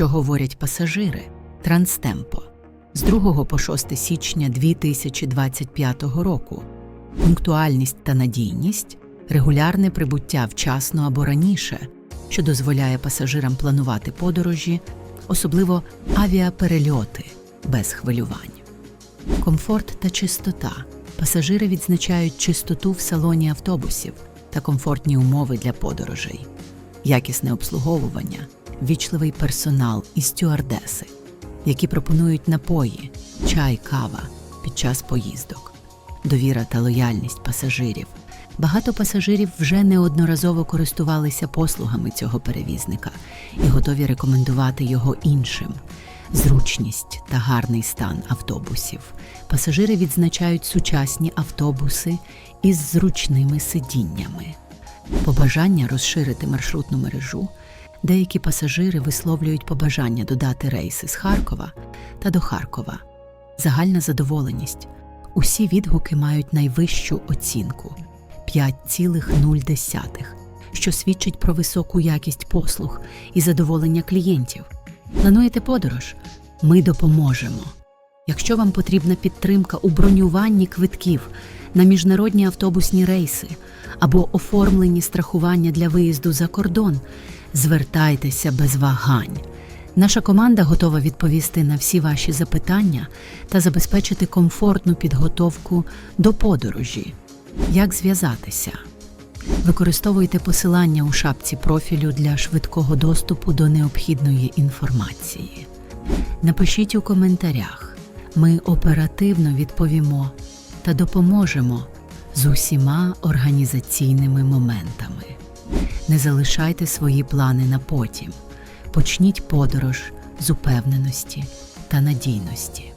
Що говорять пасажири? Транстемпо з 2 по 6 січня 2025 року. Пунктуальність та надійність, регулярне прибуття вчасно або раніше, що дозволяє пасажирам планувати подорожі, особливо авіаперельоти без хвилювань. Комфорт та чистота. Пасажири відзначають чистоту в салоні автобусів та комфортні умови для подорожей, якісне обслуговування, вічливий персонал і стюардеси, які пропонують напої, чай, кава під час поїздок, довіра та лояльність пасажирів. Багато пасажирів вже неодноразово користувалися послугами цього перевізника і готові рекомендувати його іншим. Зручність та гарний стан автобусів. Пасажири відзначають сучасні автобуси із зручними сидіннями. Побажання розширити маршрутну мережу. Деякі пасажири висловлюють побажання додати рейси з Харкова та до Харкова. Загальна задоволеність. Усі відгуки мають найвищу оцінку 5,0, що свідчить про високу якість послуг і задоволення клієнтів. Плануєте подорож? Ми допоможемо. Якщо вам потрібна підтримка у бронюванні квитків на міжнародні автобусні рейси або оформленні страхування для виїзду за кордон, звертайтеся без вагань. Наша команда готова відповісти на всі ваші запитання та забезпечити комфортну підготовку до подорожі. Як зв'язатися? Використовуйте посилання у шапці профілю для швидкого доступу до необхідної інформації. Напишіть у коментарях. Ми оперативно відповімо та допоможемо з усіма організаційними моментами. Не залишайте свої плани на потім. Почніть подорож з упевненості та надійності.